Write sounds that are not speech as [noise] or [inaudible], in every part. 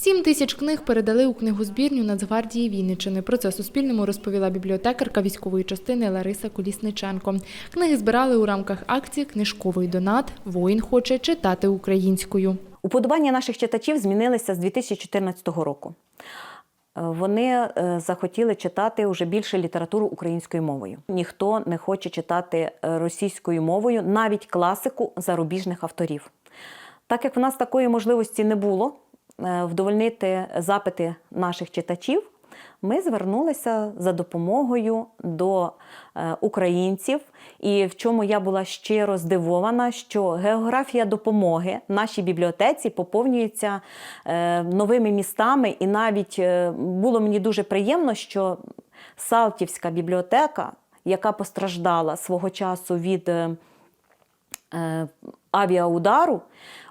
Сім тисяч книг передали у книгозбірню Нацгвардії Вінниччини. Про це Суспільному розповіла бібліотекарка військової частини Лариса Колісниченко. Книги збирали у рамках акції Книжковий донат. Воїн хоче читати українською. Уподобання наших читачів змінилися з 2014 року. Е, Вони е, захотіли читати вже більше літературу українською мовою. Ніхто не хоче читати е, російською мовою, навіть класику зарубіжних авторів. Так як в нас такої можливості не було вдовольнити запити наших читачів, ми звернулися за допомогою до е, українців, і в чому я була щиро здивована, що географія допомоги нашій бібліотеці поповнюється е, новими містами, і навіть е, було мені дуже приємно, що Салтівська бібліотека, яка постраждала свого часу від е, е, авіаудару,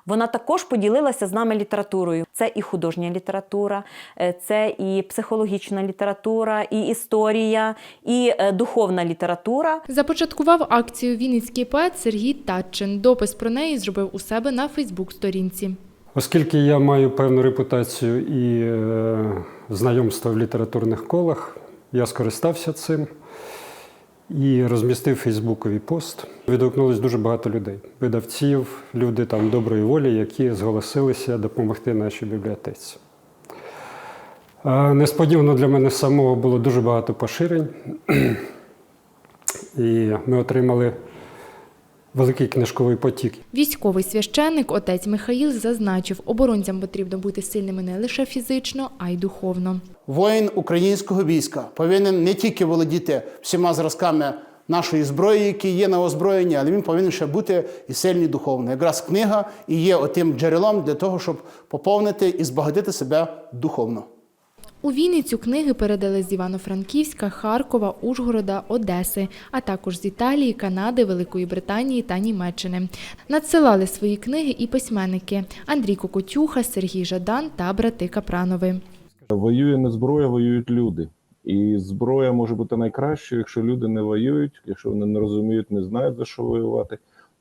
вона також поділилася з нами літературою. Це і художня література, е, це і психологічна література, і історія, і е, духовна література. Започаткував акцію Вінницький поет Сергій Татчин. Допис про неї зробив у себе на Фейсбук-сторінці. Оскільки я маю певну репутацію і е, знайомство в літературних колах, я скористався цим і розмістив фейсбуковий пост. Відгукнулось дуже багато людей, видавців, люди там доброї волі, які зголосилися допомогти нашій бібліотеці. Е, Несподівано для мене самого було дуже багато поширень, [clears throat] і ми отримали великий книжковий потік. Військовий священник отець Михаїл зазначив, оборонцям потрібно бути сильними не лише фізично, а й духовно. Воїн українського війська повинен не тільки володіти всіма зразками нашої зброї, які є на озброєнні, але він повинен ще бути і сильний духовно. Якраз книга і є отим джерелом для того, щоб поповнити і збагатити себе духовно. У Вінницю книги передали з Івано-Франківська, Харкова, Ужгорода, Одеси, а також з Італії, Канади, Великої Британії та Німеччини. Надсилали свої книги і письменники Андрій Кокотюха, Сергій Жадан та брати Капранови. Воює не зброя, воюють люди. І зброя може бути найкращою, якщо люди не воюють, якщо вони не розуміють, не знають за що воювати,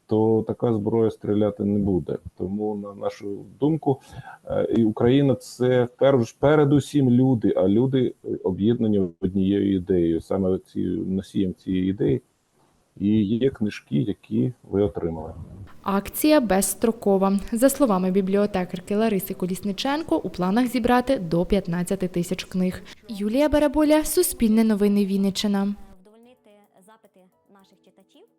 то така зброя стріляти не буде. Тому, на нашу думку, е, і Україна це перш передусім люди, а люди об'єднані однією ідеєю. Саме ці носієм цієї ідеї і є книжки, які ви отримали. Акція безстрокова. За словами бібліотекарки Лариси Колісниченко, у планах зібрати до 15 тисяч книг. Юлія Бараболя, Суспільне новини Вінниччина.